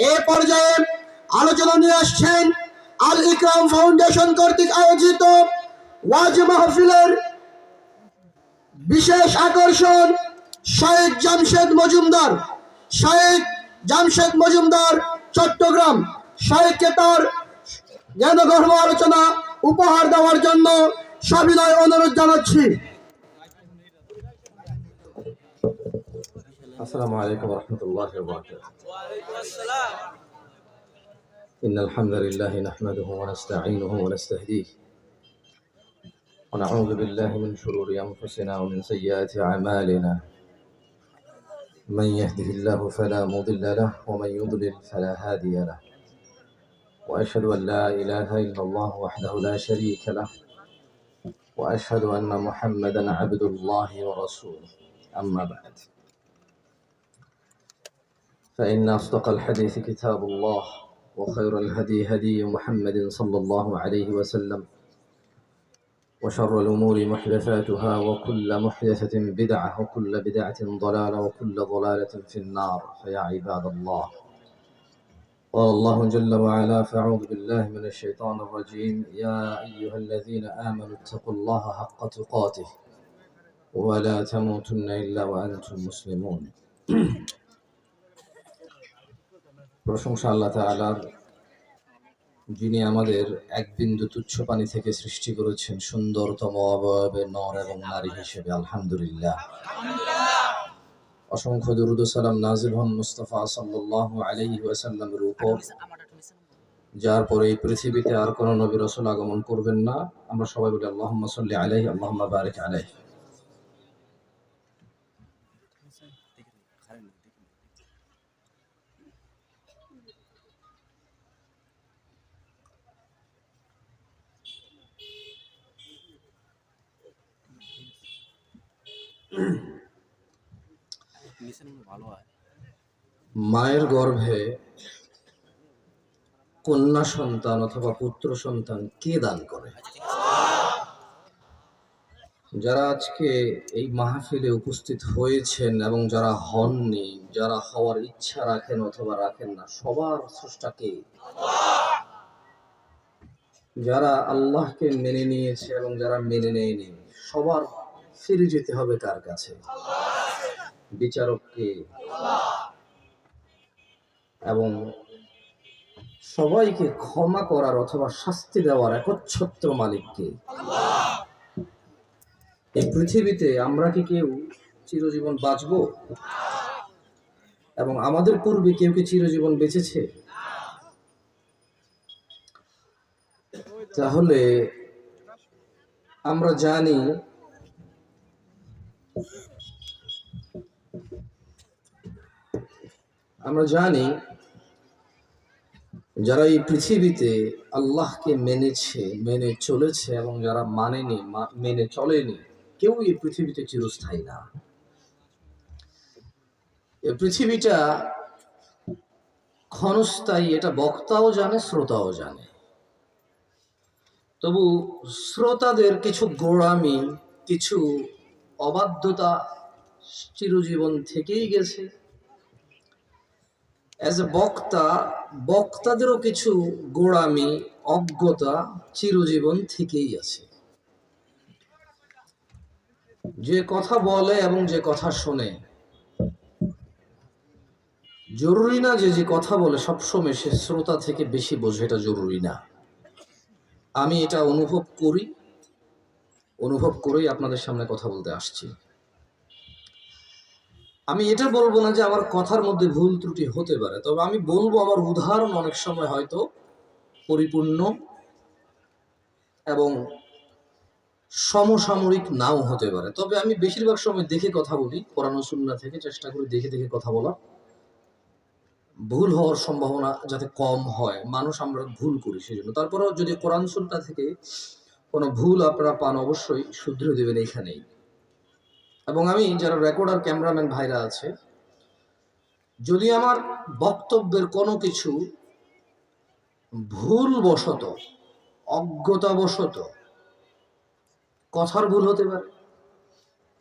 এ পর্যায়ে আলোচনা নিয়ে আসছেন আল ইকরাম ফাউন্ডেশন কর্তৃক আয়োজিত ওয়াজ মাহফিলের বিশেষ আকর্ষণ শাহেদ জামশেদ মজুমদার শাহেদ জামশেদ মজুমদার, চট্টগ্রাম। শাহেদকে তার জ্ঞানগর্ভ আলোচনা উপহার দেওয়ার জন্য সবিনয় অনুরোধ জানাচ্ছি। আসসালামু আলাইকুম রহমতুল্লাহ إن الحمد لله نحمده ونستعينه ونستهديه. ونعوذ بالله من شرور أنفسنا ومن سيئات أعمالنا. من يهده الله فلا مضل له ومن يضلل فلا هادي له. وأشهد أن لا إله إلا الله وحده لا شريك له. وأشهد أن محمدا عبد الله ورسوله. أما بعد. فإن أصدق الحديث كتاب الله وخير الهدي هدي محمد صلى الله عليه وسلم وشر الأمور محدثاتها وكل محدثة بدعة وكل بدعة ضلالة وكل ضلالة في النار فيا عباد الله. قال الله جل وعلا فأعوذ بالله من الشيطان الرجيم يا أيها الذين آمنوا اتقوا الله حق تقاته ولا تموتن إلا وأنتم مسلمون. প্রশংসা আল্লাহ তাআলার, যিনি আমাদের এক বিন্দু তুচ্ছ পানি থেকে সৃষ্টি করেছেন সুন্দরতম অবয়বে নর এবং নারী হিসেবে, আলহামদুলিল্লাহ। অসংখ্য দুরুদ সালাম নাজিল হন মুস্তাফা সাল্লাল্লাহু আলাইহি ওয়াসাল্লামের উপর, যার পরে এই পৃথিবীতে আর কোনো নবী রাসূল আগমন করবেন না। আমরা সবাই বলি আল্লাহুম্মা সাল্লি আলাইহি, আল্লাহুম্মা বারিক আলাইহি। মায়ের গর্ভে কন্যা সন্তান অথবা পুত্র সন্তান কে দান করে? যারা আজকে এই মাহফিলে উপস্থিত হয়েছেন এবং যারা হননি যারা হওয়ার ইচ্ছা রাখেন অথবা রাখেন না সবার স্রষ্টাকে যারা আল্লাহকে মেনে নিয়েছে এবং যারা মেনে নেয়নি সবার ফিরে যেতে হবে কার কাছে? বিচারককে এবং সবাইকে ক্ষমা করার অথবা শাস্তি দেওয়ার একচ্ছত্র মালিককে। এই পৃথিবীতে আমরা কি কেউ চিরজীবন বাঁচব? এবং আমাদের পূর্বে কেউ কি চিরজীবন বেঁচেছে? তাহলে আমরা জানি আমরা জানি যারা এই পৃথিবীতে আল্লাহকে মেনেছে, মেনে চলেছে এবং যারা মানেনি মেনে চলেনি, কেউ এই পৃথিবীতে চিরস্থায়ী না। এই পৃথিবীটা ক্ষণস্থায়ী, এটা বক্তাও জানে, শ্রোতাও জানে। তবু শ্রোতাদের কিছু গোড়ামি, কিছু অবাধ্যতা চিরজীবন থেকেই গেছে। অ্যাজ এ বক্তা, বক্তাদেরও কিছু গোড়ামি, অজ্ঞতা চিরজীবন থেকেই আছে। যে কথা বলে এবং যে কথা শোনে। জরুরি না যে যে কথা বলে, সবসময় সে শ্রোতা থেকে বেশি বোঝে এটা জরুরি না। আমি এটা অনুভব করি, অনুভব করেই আপনাদের সামনে কথা বলতে আসছি। আমি এটা বলব না যে আমার কথার মধ্যে ভুল ত্রুটি হতে পারে, তবে আমি বলব আমার উদাহরণ অনেক সময় হয়তো পরিপূর্ণ এবং সমসাময়িক নাও হতে পারে। তবে আমি বেশিরভাগ সময় দেখে কথা বলি, কোরআন সুন্না থেকে চেষ্টা করি দেখে দেখে কথা বলা ভুল হওয়ার সম্ভাবনা যাতে কম হয়, মানুষ আমরা ভুল করি সেই জন্য তারপরেও যদি কোরআন সুন্না থেকে কোনো ভুল আপনারা পান, অবশ্যই শুধরে দেবেন এখানেই। এবং আমি যারা রেকর্ডার ক্যামেরাম্যান ভাইরা আছে, যদি আমার বক্তব্যের কোনো কিছু ভুল বশত অজ্ঞতাবশত কথার ভুল হতে পারে,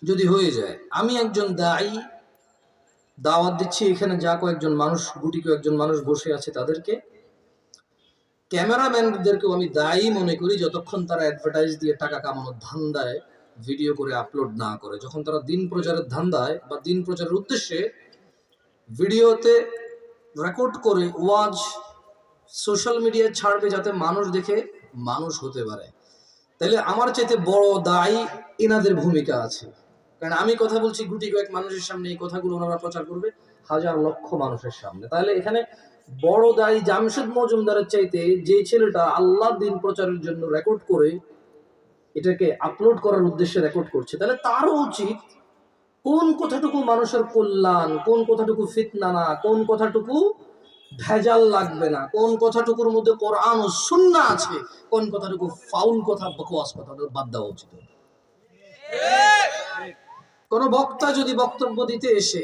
যদি হয়ে যায়, আমি একজন দায়ী, দাওয়াত দিচ্ছি, এখানে যা কয়েকজন মানুষ, গুটি কয়েকজন মানুষ বসে আছে তাদেরকে ক্যামেরাম্যানদেরকেও আমি দায়ী মনে করি, যতক্ষণ তারা অ্যাডভার্টাইজ দিয়ে টাকা কামানোর ধান্দায় ভিডিও করে আপলোড না করে। যখন তারা দিন প্রচারের ধান্দায় বা দিন প্রচারের উদ্দেশ্যে ভিডিওতে রেকর্ড করে ওয়াজ সোশ্যাল মিডিয়ায় ছাড়বে যাতে মানুষ দেখে মানুষ হতে পারে। তাহলে আমার চাইতে বড় দায়ী এনাদের ভূমিকা আছে। কারণ আমি কথা বলছি গুটি কয়েক মানুষের সামনে, এই কথাগুলো ওনারা প্রচার করবে হাজার লক্ষ মানুষের সামনে। তাহলে এখানে বড় দায়ী জামশেদ মজুমদারের চাইতে যে ছেলেটা আল্লাহ দিন প্রচারের জন্য রেকর্ড করে এটাকে আপলোড করার উদ্দেশ্যে রেকর্ড করছে। তাহলে তারও উচিত কোন কথাটুকু মানুষের কল্যাণ, কোন কথাটুকু ফিতনা না, কোন কথাটুকু ভেজাল লাগবে না, কোন কথাটুকুর মধ্যে কোরআন ও আছে, কোন কথাটুকু ফাউল কথা, বকওয়াস কথা বাদ দেওয়া উচিত। কোন বক্তা যদি বক্তব্য দিতে এসে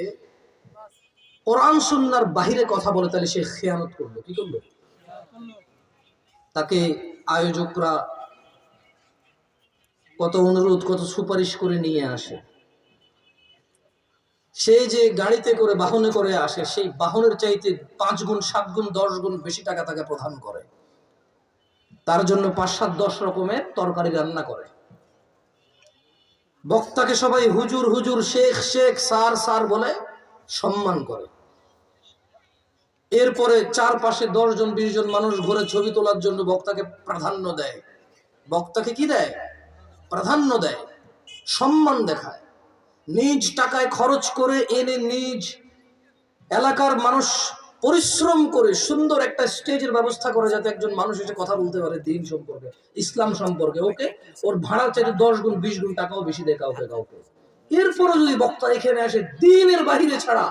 কোরআন সুন্নার বাহিরে কথা বলে, তাহলে সে খেয়ানত করল, কি করল? তাকে আয়োজকরা কত অনুরোধ, কত সুপারিশ করে নিয়ে আসে। সে যে গাড়িতে করে, বাহনে করে আসে, সেই বাহনের চাইতে পাঁচ গুণ, সাত গুণ, দশ গুণ বেশি টাকা তাকে প্রদান করে। তার জন্য পাঁচ, সাত, দশ রকমের তরকারি রান্না করে। বক্তাকে সবাই হুজুর হুজুর, শেখ শেখ সার সার বলে সম্মান করে। এরপরে চারপাশে দশ জন, বিশ জন মানুষ ঘুরে ছবি তোলার জন্য বক্তাকে প্রাধান্য দেয়। বক্তাকে কি দেয়? প্রাধান্য দেয়, সম্মান দেখায়। নিজ টাকায় খরচ করে এনে নিজ এলাকার মানুষ পরিশ্রম করে সুন্দর একটা স্টেজের ব্যবস্থা করে যাতে একজন মানুষ এসে কথা বলতে পারে দিন সম্পর্কে, ইসলাম সম্পর্কে, ওকে? ওর ভাড়া চাইতে দশ গুণ, বিশ গুণ টাকাও বেশি দেয় কাউকে কাউকে। এরপরে যদি বক্তা এখানে আসে, দিনের বাহিরে ছাড়া,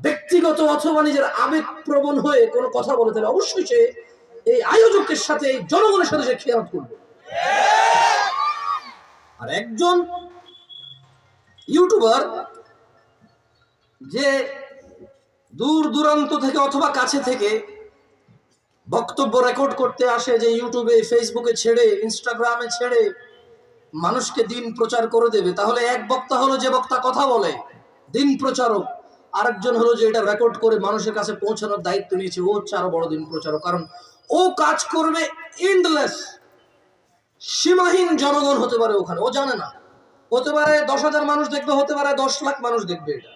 ব্যক্তিগত অথবা নিজের আবেগ প্রবণ হয়ে কোনো কথা বলে, তাহলে অবশ্যই সে এই আয়োজকের সাথে, এই জনগণের সাথে সে খেয়াল করবে। আর একজন ইউটিউবার যে দূর দূরান্ত থেকে অথবা কাছে থেকে বক্তব্য রেকর্ড করতে আসে যে ইউটিউবে, ফেসবুকে ছেড়ে, ইনস্টাগ্রামে ছেড়ে মানুষকে দিন প্রচার করে দেবে, তাহলে এক বক্তা হলো যে বক্তা কথা বলে, দিন প্রচারক। আরেকজন হলো যে এটা রেকর্ড করে মানুষের কাছে পৌঁছানোর দায়িত্ব নিয়েছে, ও হচ্ছে আরও বড় দিন প্রচারক। কারণ ও কাজ করবে এন্ডলেস সীমাহীন জনগণ হতে পারে ওখানে, ও জানে না। হতে পারে দশ হাজার মানুষ দেখবে, হতে পারে দশ লাখ মানুষ দেখবে এটা।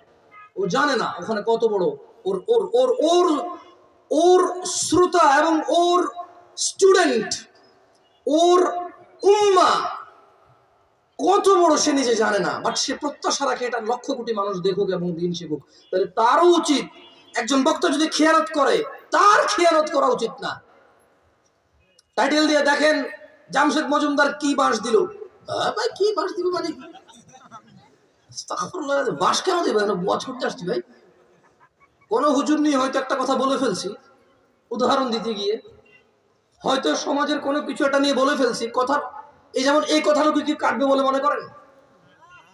ও জানে না ওখানে কত বড় ওর ওর ওর ওর ওর শ্রোতা এবং ওর স্টুডেন্ট, ওর উম্মা, কত বড় সে নিজে জানে না, বাট সে প্রত্যাশা রাখে এটা লক্ষ কোটি মানুষ দেখুক এবং দিন শিখুক। তাহলে তারও উচিত একজন বক্তা যদি খেয়ালত করে, তার খেয়ালত করা উচিত না। টাইটেল দিয়ে দেখেন জামশেদ মজুমদার কি বাঁশ দিল? আহ, ভাই কি বাঁশ দিল মানে? বাঁশ কেন দেবে? ওয়াজ করতে আসছি ভাই। কোন হুজুর নিয়ে হয়তো একটা কথা বলে ফেলছি। উদাহরণ দিতে গিয়ে। হয়তো সমাজের কোনো কিছু একটা নিয়ে বলে ফেলছি। কথা এই যেমন এই কথাটা কি কাটবে বলে মনে করেন?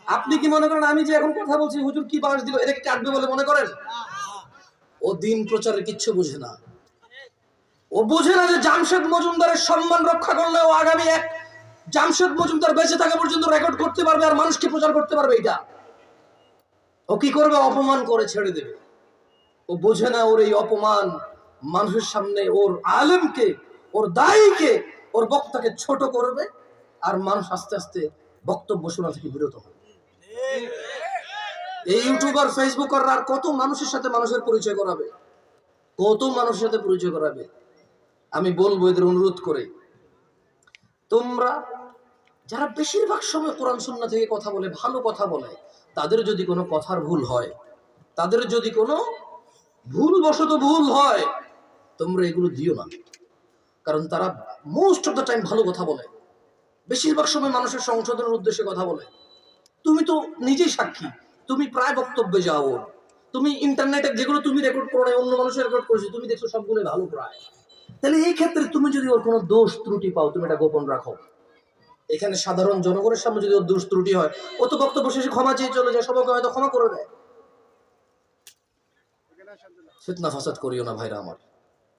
আপনি কি মনে করেন আমি যে এখন কথা বলছি হুজুর কি বাঁশ দিল? এটা কাটবে বলে মনে করেন? ও দিন প্রচারের কিচ্ছু বুঝে না। ও বুঝে না যে জামশেদ মজুমদারের সম্মান রক্ষা করলে ও আগামী এক জামশেদ মজুমদার বেঁচে থাকা পর্যন্ত রেকর্ড করতে পারবে আর মানুষকে প্রচার করতে পারবে এটা। ও কি করবে? অপমান করে ছেড়ে দেবে। ও বোঝে না ওর এই অপমান মানুষের সামনে ওর আলেমকে, ওর দায়ীকে, ওর বক্তাকে ছোট করবে আর মানুষ আস্তে আস্তে বক্তব্য শোনা থেকে বিরত হবে। এই ইউটিউবার ফেসবুকার আর কত মানুষের সাথে মানুষের পরিচয় করাবে? কত মানুষের সাথে পরিচয় করাবে? আমি বলব এদের অনুরোধ করে। তোমরা যারা বেশিরভাগ সময় কোরআন সুন্না থেকে কথা বলে, ভালো কথা বলে, তাদের যদি কোনো কথার ভুল হয়, তাদের যদি কোনো ভুল বশত ভুল হয়, তোমরা এগুলো দিও না। কারণ তারা মোস্ট অফ দ্য টাইম ভালো কথা বলে। বেশিরভাগ সময় মানুষের সংশোধনের উদ্দেশ্যে কথা বলে। তুমি তো নিজেই সাক্ষী। তুমি প্রায় বক্তব্যে যাও। তুমি ইন্টারনেটে যেগুলো তুমি রেকর্ড করো অন্য মানুষের রেকর্ড করেছ, তুমি দেখছ সবগুলো ভালো প্রায়। তাহলে এই ক্ষেত্রে তুমি যদি ওর কোনো দোষ ত্রুটি পাও, তুমি এটা গোপন রাখো। এখানে সাধারণ জনগণের সামনে যদি ওর দোষ ত্রুটি হয়, ও তো বক্তব্য শেষে ক্ষমা চেয়ে চলে যায়, সবাইকে হয়তো ক্ষমা করে দেয়। ফিতনা ফাসাদ করিও না ভাইরা আমার।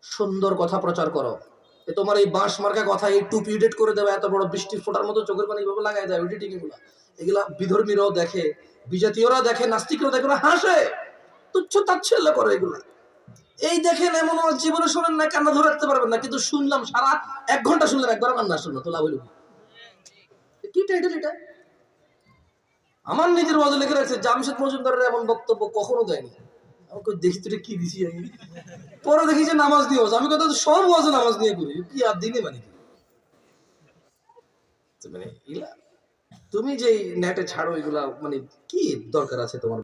সুন্দর কথা প্রচার করো। এ তোমার এই বাঁশ মার্কা কথা, এই টুপি এডিট করে দেবে, এত বড় বৃষ্টির ফোটার মতো চোখের পানি এইভাবে লাগাই দেয় এডিটিং এগুলা। এগুলা বিধর্মীরাও দেখে বিজাতীয়রা দেখে, নাস্তিকরাও দেখে হাসে। তুচ্ছ তাচ্ছিল্য করো এগুলো। এই দেখেন এমন জীবনে শোনেন না, কান্না ধরে রাখতে পারবেন না, কিন্তু শুনলাম সারা এক ঘণ্টা শুনলাম, একবার কান্না শুনলো তো লাভ? কি? টাইটেল এটা? আমার নিজের ওয়াজে লিখে রাখছে জামশেদ মজুমদারের এমন বক্তব্য কখনো দেয়নি। আমাকে দেখি তুই কি দিছি আমি? পরে দেখি যে নামাজ দিয়ে আমি কথা সব ওয়াজে নামাজ নিয়ে করি কি আর দিনে মানে কি? মানে তুমি যে নেটে ছাড়ো, এগুলা মানে কি দরকার আছে তোমার?